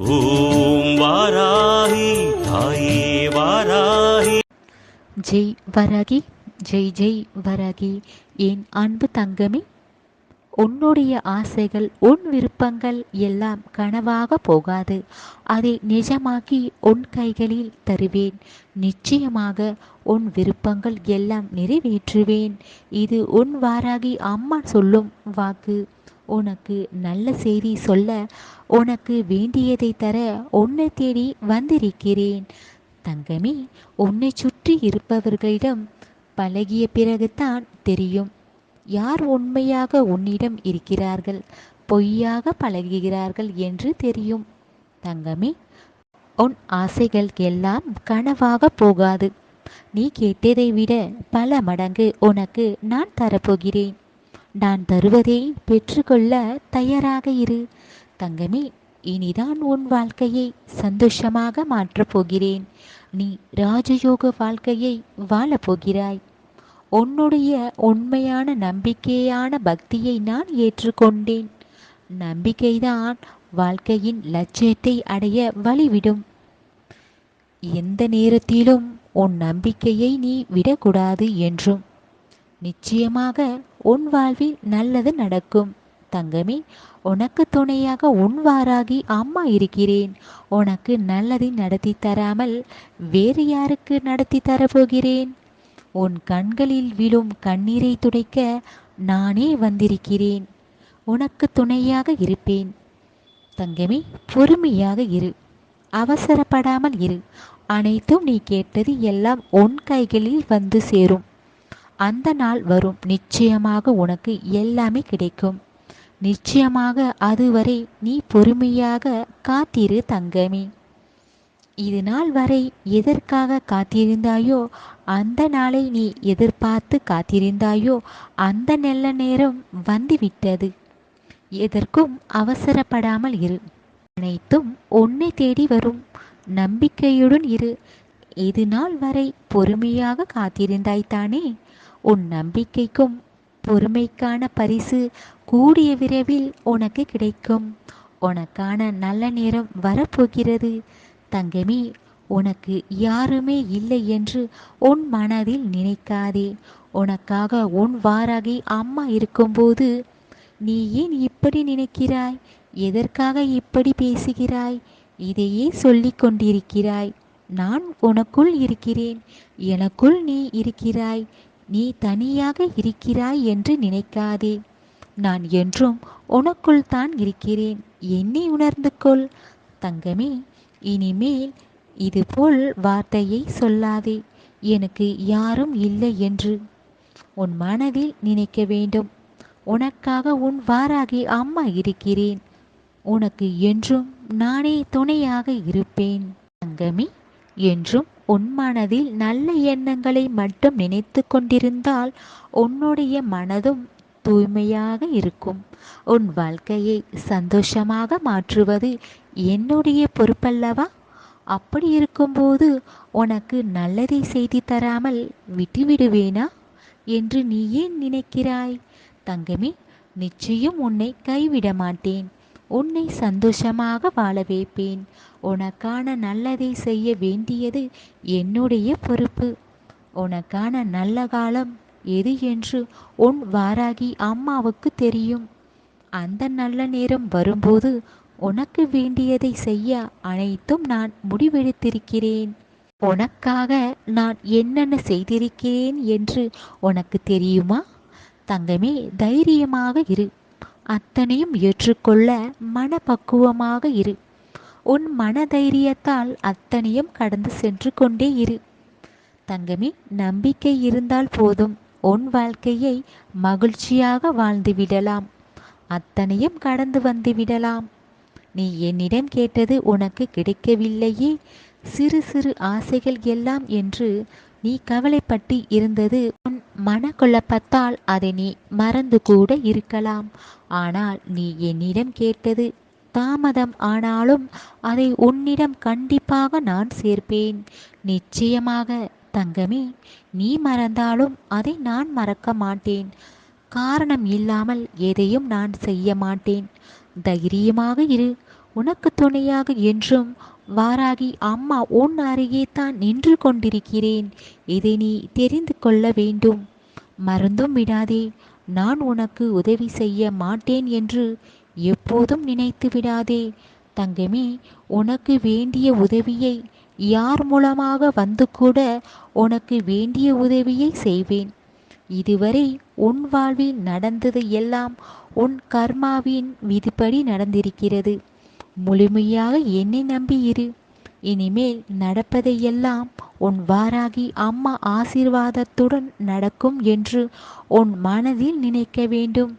ஓம் வாராகி தாயே வாராகி. ஜெய் வராகி ஜெய் ஜெய் வராகி. என் அன்பு தங்கமே? உன்னுடைய ஆசைகள் உன் விருப்பங்கள் எல்லாம் கனவாக போகாது. அதை நிஜமாக்கி உன் கைகளில் தருவேன். நிச்சயமாக உன் விருப்பங்கள் எல்லாம் நிறைவேற்றுவேன். இது உன் வாராகி அம்மா சொல்லும் வாக்கு. உனக்கு நல்ல செய்தி சொல்ல உனக்கு வேண்டியதை தர உன்னை தேடி வந்திருக்கிறேன். தங்கமே உன்னை சுற்றி இருப்பவர்களிடம் பழகிய பிறகுதான் தெரியும். யார் உண்மையாக உன்னிடம் இருக்கிறார்கள் பொய்யாக பழகுகிறார்கள் என்று தெரியும். தங்கமே உன் ஆசைகள் எல்லாம் கனவாக போகாது. நீ கேட்டதை விட பல மடங்கு உனக்கு நான் தரப்போகிறேன். நான் தருவதை பெற்றுக்கொள்ள தயாராக இரு. தங்கமே இனிதான் உன் வாழ்க்கையை சந்தோஷமாக மாற்றப் போகிறேன். நீ ராஜயோக வாழ்க்கையை வாழப் போகிறாய். உன்னுடைய உண்மையான நம்பிக்கையான பக்தியை நான் ஏற்றுக்கொண்டேன். நம்பிக்கைதான் வாழ்க்கையின் லட்சியத்தை அடைய வழிவிடும். எந்த நேரத்திலும் உன் நம்பிக்கையை நீ விடக்கூடாது என்றும். நிச்சயமாக உன் வாழ்வில் நல்லது நடக்கும். தங்கமே உனக்கு துணையாக உன் வாராகி அம்மா இருக்கிறேன். உனக்கு நல்லதை நடத்தி தராமல் வேறு யாருக்கு நடத்தி தரப்போகிறேன்? உன் கண்களில் விழும் கண்ணீரை துடைக்க நானே வந்திருக்கிறேன். உனக்கு துணையாக இருப்பேன். தங்கமே பொறுமையாக இரு. அவசரப்படாமல் இரு. அனைத்தும் நீ கேட்டது எல்லாம் உன் கைகளில் வந்து சேரும். அந்த நாள் வரும். நிச்சயமாக உனக்கு எல்லாமே கிடைக்கும். நிச்சயமாக அதுவரை நீ பொறுமையாக காத்திரு தங்கமே. இது நாள் வரை எதற்காக காத்திருந்தாயோ அந்த நாளை நீ எதிர்பார்த்து காத்திருந்தாயோ அந்த நல்ல நேரம் வந்துவிட்டது. எதற்கும் அவசரப்படாமல் இரு. அனைத்தும் உன்னை தேடி வரும். நம்பிக்கையுடன் இரு. இது நாள் வரை பொறுமையாக காத்திருந்தாய்த்தானே உன் நம்பிக்கைக்கும் பொறுமைக்கான பரிசு கூடிய விரைவில் உனக்கு கிடைக்கும். உனக்கான நல்ல நேரம் வரப்போகிறது. தங்கமே உனக்கு யாருமே இல்லை என்று உன் மனதில் நினைக்காதே. உனக்காக உன் வாராகி அம்மா இருக்கும்போது நீ ஏன் இப்படி நினைக்கிறாய்? எதற்காக இப்படி பேசுகிறாய்? இதையே சொல்லி கொண்டிருக்கிறாய். நான் உனக்குள் இருக்கிறேன். எனக்குள் நீ இருக்கிறாய். நீ தனியாக இருக்கிறாய் என்று நினைக்காதே. நான் என்றும் உனக்குள் தான் இருக்கிறேன். என்னை உணர்ந்து கொள். தங்கமே இனிமேல் இதுபோல் வார்த்தையை சொல்லாதே. எனக்கு யாரும் இல்லை என்று. உன் மனதில் நினைக்க வேண்டும். உனக்காக உன் வாராகி அம்மா இருக்கிறேன். உனக்கு என்றும் நானே துணையாக இருப்பேன். தங்கமே என்றும் உன் மனதில் நல்ல எண்ணங்களை மட்டும் நினைத்து கொண்டிருந்தால் உன்னுடைய மனதும் தூய்மையாக இருக்கும். உன் வாழ்க்கையை சந்தோஷமாக மாற்றுவது என்னுடைய பொறுப்பல்லவா? அப்படி இருக்கும்போது உனக்கு நல்லதை செய்தி தராமல் விட்டுவிடுவேனா? என்று நீ ஏன் நினைக்கிறாய்? தங்கமே நிச்சயம் உன்னை கைவிட மாட்டேன் உன்னை சந்தோஷமாக வாழ வைப்பேன். உனக்கான நல்லதை செய்ய வேண்டியது என்னுடைய பொறுப்பு. உனக்கான நல்ல காலம் எது என்று உன் வாராகி அம்மாவுக்கு தெரியும். அந்த நல்ல நேரம் வரும்போது உனக்கு வேண்டியதை செய்ய அனைத்தும் நான் முடிவெடுத்திருக்கிறேன். உனக்காக நான் என்னென்ன செய்திருக்கிறேன் என்று உனக்கு தெரியுமா? தங்கமே தைரியமாக இரு. அத்தனையும் ஏற்றுக்கொள்ள மனப்பக்குவமாக இரு. உன் மனதைரியத்தால் அத்தனையும் கடந்து சென்று கொண்டே இரு. தங்கமே நம்பிக்கை இருந்தால் போதும். உன் வாழ்க்கையை மகிழ்ச்சியாக வாழ்ந்து விடலாம். அத்தனையும் கடந்து வந்து விடலாம். நீ என்னிடம் கேட்டது உனக்கு கிடைக்கவில்லையே. சிறு சிறு ஆசைகள் எல்லாம் என்று நீ கவலைப்பட்டு இருந்தது உன் மனக்குழப்பத்தால் அதை நீ மறந்து கூட இருக்கலாம். ஆனால் நீ என்னிடம் கேட்டது தாமதம் ஆனாலும் அதை உன்னிடம் கண்டிப்பாக நான் சேர்ப்பேன். நிச்சயமாக தங்கமே நீ மறந்தாலும் அதை நான் மறக்க மாட்டேன். காரணம் இல்லாமல் எதையும் நான் செய்ய மாட்டேன். தைரியமாக இரு உனக்கு துணையாக என்றும் வாராகி அம்மா உன் அருகே தான் நின்று கொண்டிருக்கிறேன். இதை நீ தெரிந்து கொள்ள வேண்டும். மறந்தும் விடாதே. நான் உனக்கு உதவி செய்ய மாட்டேன் என்று எப்போதும் நினைத்து விடாதே. தங்கமே உனக்கு வேண்டிய உதவியை யார் மூலமாக வந்து கூட உனக்கு வேண்டிய உதவியை செய்வேன். இதுவரை உன் வாழ்வில் நடந்தது எல்லாம் உன் கர்மாவின் விதிப்படி நடந்திருக்கிறது. முழுமையாக என்னை நம்பி இரு. இனிமேல் நடப்பதையெல்லாம் உன் வாராகி அம்மா ஆசீர்வாதத்துடன் நடக்கும் என்று உன் மனதில் நினைக்க வேண்டும்.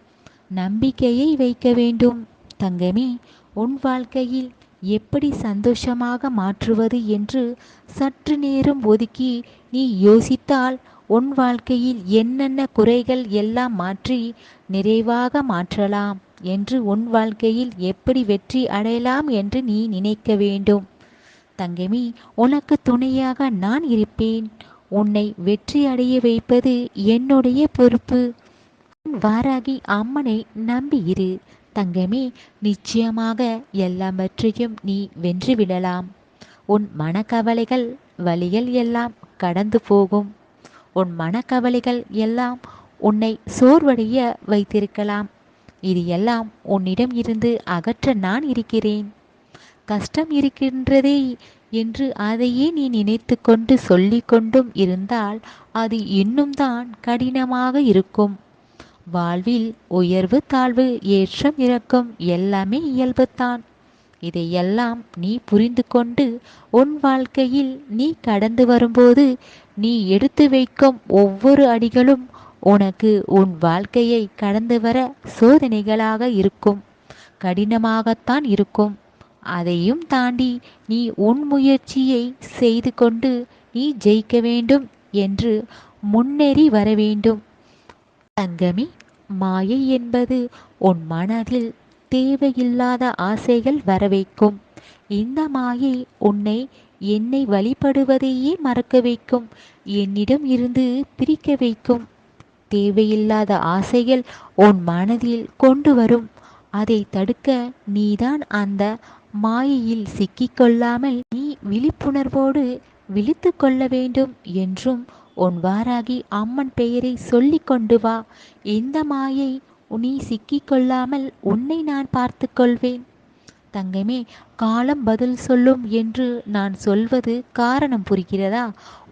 நம்பிக்கையை வைக்க வேண்டும். தங்கமே உன் வாழ்க்கையில் எப்படி சந்தோஷமாக மாற்றுவது என்று சற்று நேரம் ஒதுக்கி நீ யோசித்தால் உன் வாழ்க்கையில் என்னென்ன குறைகள் எல்லாம் மாற்றி நிறைவாக மாற்றலாம். என்று உன் வாழ்க்கையில் எப்படி வெற்றி அடையலாம் என்று நீ நினைக்க வேண்டும். தங்கமி உனக்கு துணையாக நான் இருப்பேன். உன்னை வெற்றி அடைய வைப்பது என்னுடைய பொறுப்பு. வாராகி அம்மனை நம்பி இரு. தங்கமே நிச்சயமாக எல்லாவற்றையும் நீ வென்றுவிடலாம் உன் மனக்கவலைகள் வழிகள் எல்லாம் கடந்து போகும். உன் மனக்கவலைகள் எல்லாம் உன்னை சோர்வடைய வைத்திருக்கலாம். இது எல்லாம் உன்னிடம் இருந்து அகற்ற நான் இருக்கிறேன். கஷ்டம் இருக்கின்றதே என்று அதையே நீ நினைத்து கொண்டு சொல்லிக்கொண்டும் இருந்தால் அது இன்னும் தான் கடினமாக இருக்கும். வாழ்வில் உயர்வு தாழ்வு ஏற்றம் இறக்கம் எல்லாமே இயல்புத்தான். இதையெல்லாம் நீ புரிந்து கொண்டு உன் வாழ்க்கையில் நீ கடந்து வரும்போது நீ எடுத்து வைக்கும் ஒவ்வொரு அடிகளும் உனக்கு உன் வாழ்க்கையை கடந்து வர சோதனைகளாக இருக்கும். கடினமாகத்தான் இருக்கும். அதையும் தாண்டி நீ உன் முயற்சியை செய்து கொண்டு நீ ஜெயிக்க வேண்டும் என்று முன்னேறி வர வேண்டும். தங்கமி மாயை என்பது உன் மனதில் தேவையில்லாத ஆசைகள் வர வைக்கும் இந்த மாயை உன்னை என்னை வழிபடுவதையே மறக்க வைக்கும். என்னிடம் இருந்து பிரிக்க வைக்கும். தேவையில்லாத ஆசைகள் உன் மனதில் கொண்டு வரும். அதை தடுக்க நீதான் அந்த மாயையில் சிக்கிக்கொள்ளாமல் நீ விழிப்புணர்வோடு விழித்து கொள்ள வேண்டும் என்றும் உன் வாராகி அம்மன் பெயரை சொல்லி கொண்டு வா. இந்த மாயை நீ சிக்கிக்கொள்ளாமல் உன்னை நான் பார்த்து கொள்வேன். தங்கமே காலம் பதில் சொல்லும் என்று நான் சொல்வது காரணம் புரிகிறதா?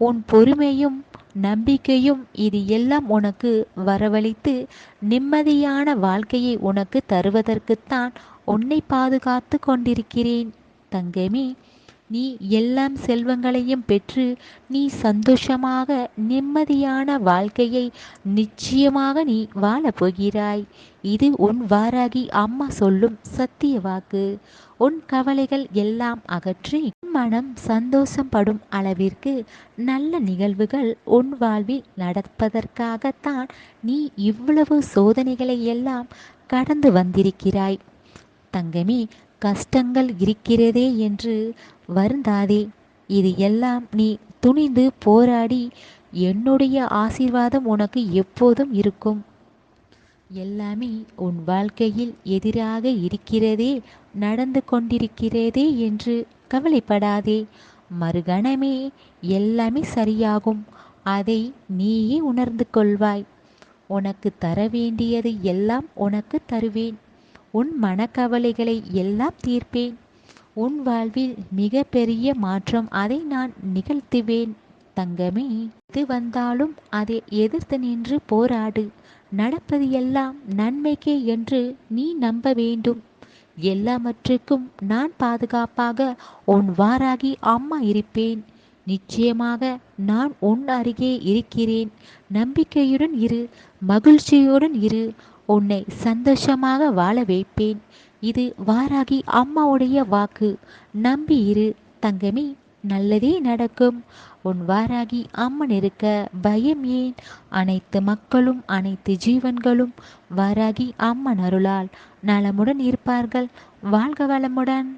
உன் பொறுமையும் நம்பிக்கையும் இது எல்லாம் உனக்கு வரவழைத்து நிம்மதியான வாழ்க்கையை உனக்கு தருவதற்குத்தான் உன்னை பாதுகாத்து கொண்டிருக்கிறேன். தங்கமே நீ எல்லாம் செல்வங்களையும் பெற்று நீ சந்தோஷமாக நிம்மதியான வாழ்க்கையை நிச்சயமாக நீ வாழப் போகிறாய் இது உன் வாராகி அம்மா சொல்லும் சத்திய வாக்கு. உன் கவலைகள் எல்லாம் அகற்றி மனம் சந்தோஷப்படும் அளவிற்கு நல்ல நிகழ்வுகள் உன் வாழ்வில் நடப்பதற்காகத்தான் நீ இவ்வளவு சோதனைகளை எல்லாம் கடந்து வந்திருக்கிறாய். தங்கமே கஷ்டங்கள் இருக்கிறதே என்று வருந்தாதே. இது எல்லாம் நீ துணிந்து போராடி என்னுடைய ஆசீர்வாதம் உனக்கு எப்போதும் இருக்கும். எல்லாமே உன் வாழ்க்கையில் எதிராக இருக்கிறதே நடந்து கொண்டிருக்கிறதே என்று கவலைப்படாதே. மறுகணமே எல்லாமே சரியாகும். அதை நீயே உணர்ந்து கொள்வாய். உனக்கு தர வேண்டியது எல்லாம் உனக்கு தருவேன். உன் மனக்கவலைகளை எல்லாம் தீர்ப்பேன். உன் வாழ்வில் மிக பெரிய மாற்றம் அதை நான் நிகழ்த்துவேன் தங்கமே. எது வந்தாலும் அதை எதிர்த்து நின்று போராடு. நடப்பது எல்லாம் நன்மைக்கே என்று நீ நம்ப வேண்டும். எல்லாவற்றுக்கும் நான் பாதுகாப்பாக உன் வாராகி அம்மா இருப்பேன். நிச்சயமாக நான் உன் அருகே இருக்கிறேன். நம்பிக்கையுடன் இரு மகிழ்ச்சியுடன் இரு. உன்னை சந்தோஷமாக வாழ வைப்பேன். இது வாராகி அம்மாவுடைய வாக்கு. நம்பி இரு தங்கமே நல்லதே நடக்கும். உன் வாராகி அம்மன் இருக்க பயம் ஏன்? அனைத்து மக்களும் அனைத்து ஜீவன்களும் வாராகி அம்மன் அருளால் நலமுடன் இருப்பார்கள். வாழ்க வளமுடன்.